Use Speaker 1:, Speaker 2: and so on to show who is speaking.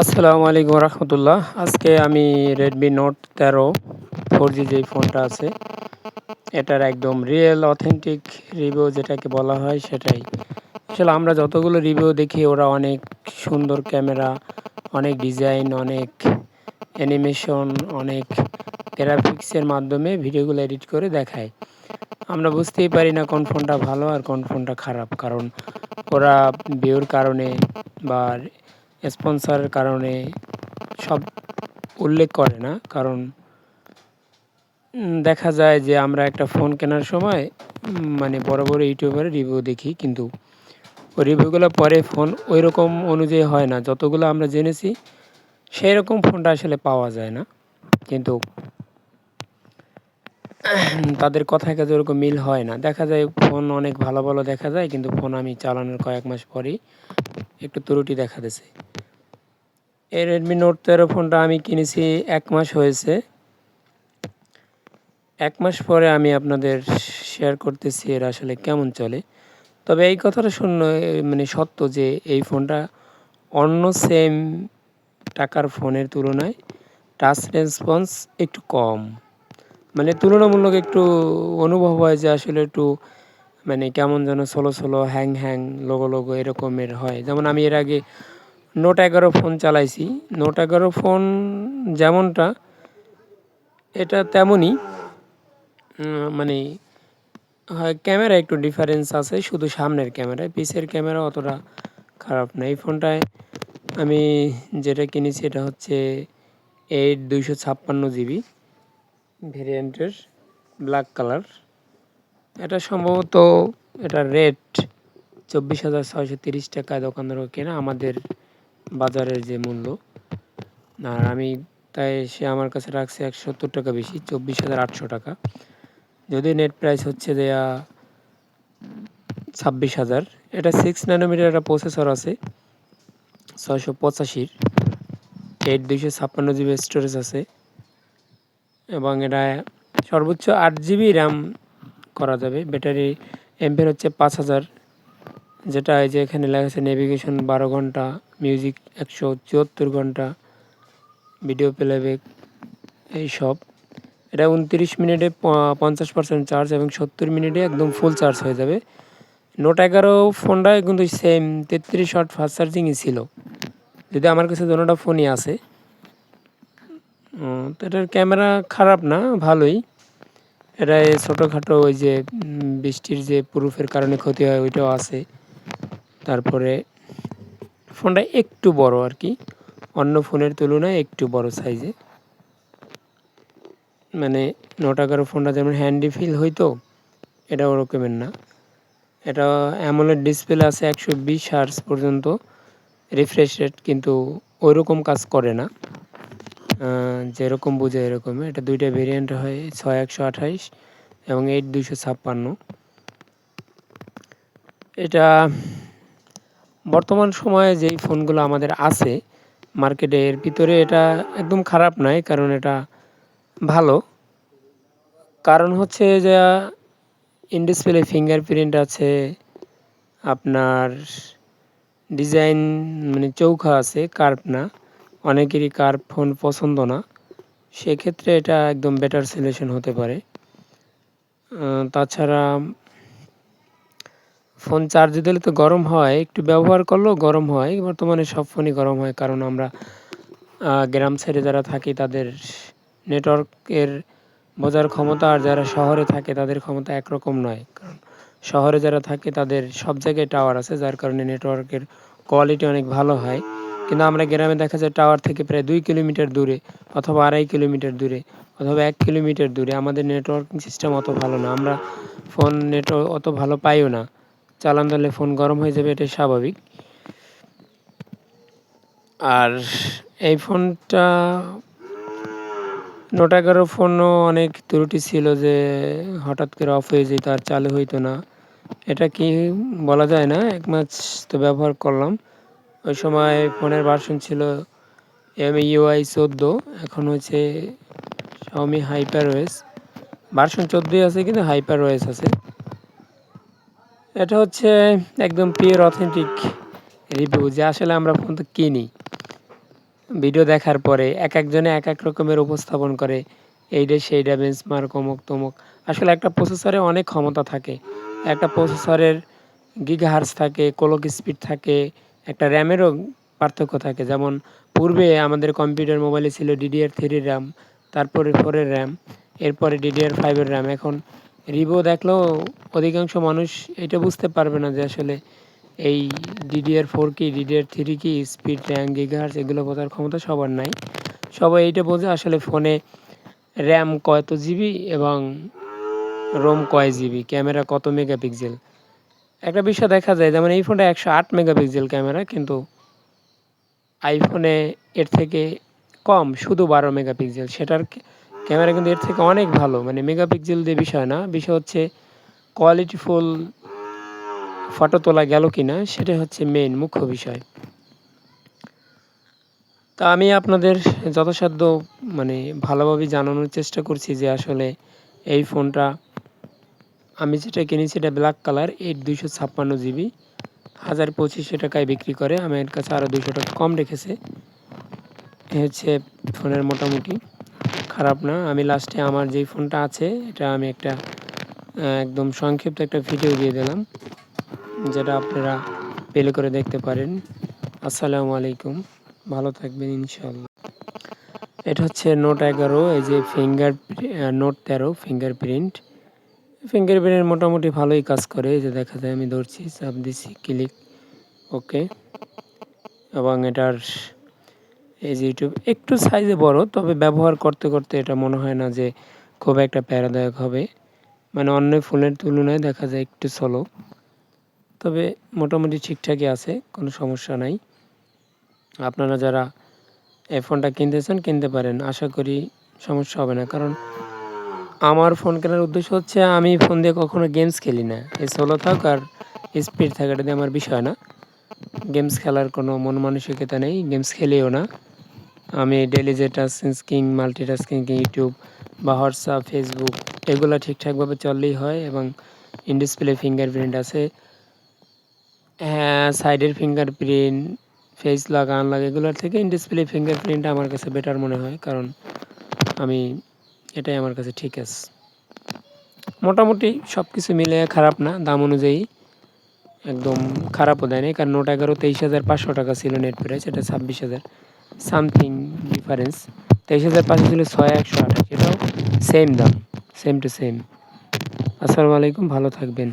Speaker 1: আসসালামু আলাইকুম রহমতুল্লাহ। আজকে আমি রেডমি নোট তেরো ফোর জি যেই ফোনটা আছে, এটার একদম রিয়েল অথেন্টিক রিভিউ যেটাকে বলা হয় সেটাই। আসলে আমরা যতগুলো রিভিউ দেখি, ওরা অনেক সুন্দর ক্যামেরা অনেক ডিজাইন অনেক অ্যানিমেশন অনেক গ্রাফিক্সের মাধ্যমে ভিডিওগুলো এডিট করে দেখায়। আমরা বুঝতেই পারি না কোন ফোনটা ভালো আর কোন ফোনটা খারাপ, কারণ ওরা ভিউর কারণে বা স্পন্সারের কারণে সব উল্লেখ করে না। কারণ দেখা যায় যে আমরা একটা ফোন কেনার সময় মানে বড় বড় ইউটিউবারের রিভিউ দেখি, কিন্তু ওই রিভিউগুলো পরে ফোন ওই রকম অনুযায়ী হয় না। যতগুলো আমরা জেনেছি সেই রকম ফোনটা আসলে পাওয়া যায় না। কিন্তু তাদের কথায় কাজে ওরকম মিল হয় না। দেখা যায় ফোন অনেক ভালো ভালো দেখা যায়, কিন্তু ফোন আমি চালানোর কয়েক মাস পরেই একটু ত্রুটি দেখা দিছে। এই রেডমি নোট তেরো ফোনটা আমি কিনেছি এক মাস হয়েছে। এক মাস পরে আমি আপনাদের শেয়ার করতেছি এর আসলে কেমন চলে। তবে এই কথাটা শূন্য মানে সত্য যে এই ফোনটা অন্য সেম টাকার ফোনের তুলনায় টাচ রেসপন্স একটু কম। মানে তুলনামূলক একটু অনুভব হয় যে আসলে একটু মানে কেমন যেন ষোলো ষোলো হ্যাং হ্যাং লোগো লোগো এরকমের হয়। যেমন আমি এর আগে নোট এগারো ফোন চালাইছি। নোট এগারো ফোন যেমনটা, এটা তেমনই মানে হয় ক্যামেরা একটু ডিফারেন্স আছে, শুধু সামনের ক্যামেরায় পিসের ক্যামেরা অতটা খারাপ না। এই ফোনটায় আমি যেটা কিনেছি, এটা হচ্ছে এইট দুইশো ছাপ্পান্ন জিবি। ভেরিয়েন্টের ব্ল্যাক কালার এটা সম্ভবত এটা রেট চব্বিশ হাজার ছয়শো তিরিশ টাকায় দোকানদার কেনা আমাদের বাজারের যে মূল্য। আর আমি তাই সে আমার কাছে রাখছে একশো সত্তর টাকা বেশি, চব্বিশ হাজার আটশো টাকা। যদি নেট প্রাইস হচ্ছে দেয়া ছাব্বিশ হাজার, এটা সিক্স ন্যানোমিটার একটা প্রসেসর আছে, ছয়শো পঁচাশির। এইট দুইশো ছাপ্পান্ন জিবি স্টোরেজ আছে। এবং এটা সর্বোচ্চ আট জিবি র্যাম করা যাবে। ব্যাটারি এমপের হচ্ছে পাঁচ হাজার, যেটা এই যে এখানে লেখা নেভিগেশন বারো ঘণ্টা মিউজিক একশো চুয়াত্তর ঘণ্টা ভিডিও প্লেব্যাক এইসব এটা উনত্রিশ মিনিটে পঞ্চাশ পার্সেন্ট চার্জ এবং সত্তর মিনিটে একদম ফুল চার্জ হয়ে যাবে। নোট এগারো ফোনটায় কিন্তু সেম তেত্রিশ শট ফাস্ট চার্জিংই ছিল। যদি আমার কাছে দুটা ফোনই আছে তো এটার ক্যামেরা খারাপ না? ভালোই। এটা ছোটোখাটো ওই যে বৃষ্টির যে প্রুফের কারণে ক্ষতি হয়, ওইটাও আছে। তারপরে ফোনটা একটু বড় আর কি। অন্য ফোনের তুলনায় একটু বড় সাইজে। মানে নোট এগারো ফোনটা যেমন হ্যান্ডি ফিল হইতো এটা ওরকমের না। এটা অ্যামোলেড ডিসপ্লে আছে একশো বিশ হার্স পর্যন্ত। রিফ্রেশ রেট কিন্তু ওইরকম কাজ করে না। যেরকম বোঝে এরকম এটা দুইটা ভেরিয়েন্ট হয়, ছয় একশো আঠাইশ এবং এইট দুইশো ছাপ্পান্ন। এটা বর্তমান সময়ে যেই ফোনগুলো আমাদের আছে মার্কেটে এর ভিতরে এটা একদম খারাপ নয় কারণ এটা ভালো। কারণ হচ্ছে যে ইন ডিসপ্লে ফিঙ্গারপ্রিন্ট আছে, আপনার ডিজাইন মানে চৌখা আছে কার্ভ না। অনেকেরই কার্ভ ফোন পছন্দ না। সেক্ষেত্রে এটা একদম বেটার সলিউশন হতে পারে। তাছাড়া ফোন চার্জ দিলে তো গরম হয়, একটু ব্যবহার করলেও গরম হয়। বর্তমানে সব ফোনই গরম হয়, কারণ আমরা গ্রাম সাইডে যারা থাকি তাদের নেটওয়ার্কের বোঝার ক্ষমতা আর যারা শহরে থাকে তাদের ক্ষমতা একরকম নয়। কারণ শহরে যারা থাকে তাদের সব জায়গায় টাওয়ার আছে, যার কারণে নেটওয়ার্কের কোয়ালিটি অনেক ভালো হয়। কিন্তু আমরা গ্রামে দেখা যায় টাওয়ার থেকে প্রায় দুই কিলোমিটার দূরে অথবা আড়াই কিলোমিটার দূরে অথবা এক কিলোমিটার দূরে আমাদের নেটওয়ার্কিং সিস্টেম অত ভালো না। আমরা ফোন নেটওয়ার্ক অত ভালো পাইও না। চালান দিলে ফোন গরম হয়ে যাবে, এটাই স্বাভাবিক। আর এই ফোনটা নোট এগারো ফোনও অনেক ত্রুটি ছিল যে হঠাৎ করে অফ হয়ে যেত আর চালু হইতো না। এটা কি বলা যায় না? এক মাস তো ব্যবহার করলাম। ওই সময় ফোনের ভার্সন ছিল এম ইউআই চোদ্দ, এখন হচ্ছে শাওমি হাইপার ওয়েস ভার্সন চোদ্দোই আছে, কিন্তু হাইপার ওয়েস আছে। এটা হচ্ছে একদম পিওর অথেন্টিক রিভিউ যে আসলে আমরা ফোন তো কিনি। ভিডিও দেখার পরে এক একজনে এক এক রকমের উপস্থাপন করে, এইটা সেইটা বেঞ্চমার্ক অমুক তমুক। আসলে একটা প্রসেসরে অনেক ক্ষমতা থাকে। একটা প্রসেসরের গিগাহার্স থাকে কোলক স্পিড থাকে একটা র্যামেরও পার্থক্য থাকে। যেমন পূর্বে আমাদের কম্পিউটার মোবাইলে ছিল ডিডিআর থ্রির র্যাম তারপরে ফোরের র্যাম এরপরে ডিডিআর ফাইভের র্যাম এখন রিভো দেখলেও অধিকাংশ মানুষ এটা বুঝতে পারবে না যে আসলে এই ডিডিআর ফোর কি ডিডিআর থ্রি কি স্পিড র্যাম গিগাহার্স এগুলো বোঝার ক্ষমতা সবার নাই। সবাই এইটা বোঝে আসলে ফোনে র্যাম কত জিবি এবং রোম কয় জিবি ক্যামেরা কত মেগাপিক্সেল একটা বিষয় দেখা যায়, যেমন এই ফোনটা একশো আট মেগাপিক্সেল ক্যামেরা, কিন্তু আইফোনে এর থেকে কম শুধু বারো মেগাপিক্সেল। সেটার ক্যামেরা কিন্তু এর থেকে অনেক ভালো মানে মেগাপিক্সেল দিয়ে বিষয় না। বিষয় হচ্ছে কোয়ালিটিফুল ফটো তোলা গেল কি না সেটা হচ্ছে মেইন মুখ্য বিষয়। তা আমি আপনাদের যথাসাধ্য মানে ভালোভাবে জানানোর চেষ্টা করছি যে আসলে এই ফোনটা আমি যেটা কিনেছি এটা ব্ল্যাক কালার এইট দুইশো ছাপ্পান্ন জিবি হাজার পঁচিশশো টাকায় বিক্রি করে, আমার কাছে আরও দুশো টাকা কম রেখেছে। হচ্ছে ফোনের মোটামুটি, খারাপ না। আমি লাস্টে আমার যেই ফোনটা আছে, এটা আমি একটা একদম সংক্ষিপ্ত একটা ভিডিও দিয়ে দিলাম, যেটা আপনারা পেলে করে দেখতে পারেন। আসসালামু আলাইকুম, ভালো থাকবেন ইনশাল্লাহ এটা হচ্ছে নোট এগারো, এই যে ফিঙ্গার নোট তেরো ফিঙ্গার প্রিন্ট ফিঙ্গার প্রিন্ট মোটামুটি ভালোই কাজ করে। এই যে দেখা যায় আমি ধরছি, চাপ দিছি ক্লিক ওকে এবং এটার এই যে ইউটিউব একটু সাইজে বড়, তবে ব্যবহার করতে করতে এটা মনে হয় না যে খুব একটা প্যারাদায়ক হবে। মানে অন্য ফোনের তুলনায় দেখা যায় একটু স্লো তবে মোটামুটি ঠিকঠাকই আছে, কোনো সমস্যা নাই। আপনারা যারা এই ফোনটা কিনতে চান, কিনতে পারেন। আশা করি সমস্যা হবে না, কারণ আমার ফোন কেনার উদ্দেশ্য হচ্ছে আমি ফোন দিয়ে কখনো গেমস খেলি না। এই সোলো থাক আর স্পিড থাক দিয়ে আমার বিষয় না। গেমস খেলার কোনো মন মানসিকতা নেই গেমস খেলিও না। আমি ডেলি যে টাস্কিং মাল্টি টাস্কিং ইউটিউব বা হোয়াটসঅ্যাপ ফেসবুক এগুলো ঠিকঠাকভাবে চললেই হয় এবং ইনডিসপ্লে ফিঙ্গারপ্রিন্ট আছে। হ্যাঁ সাইডের ফিঙ্গারপ্রিন্ট ফেস লক আনলক এগুলোর থেকে ইনডিসপ্লে ফিঙ্গারপ্রিন্ট আমার কাছে বেটার মনে হয়। কারণ আমি এটাই আমার কাছে ঠিক আছে। মোটামুটি সব কিছু মিলে খারাপ না, দাম অনুযায়ী একদম খারাপও দেয়নি কারণ নোট এগারো তেইশ হাজার পাঁচশো টাকা ছিল নেট প্রাইস এটা ছাব্বিশ হাজার সামথিং ডিফারেন্স তেইশ হাজার পাঁচশো ছিল ছয় একশো আঠাশ, এটাও সেম দাম সেম টু সেম আসসালামু আলাইকুম, ভালো থাকবেন।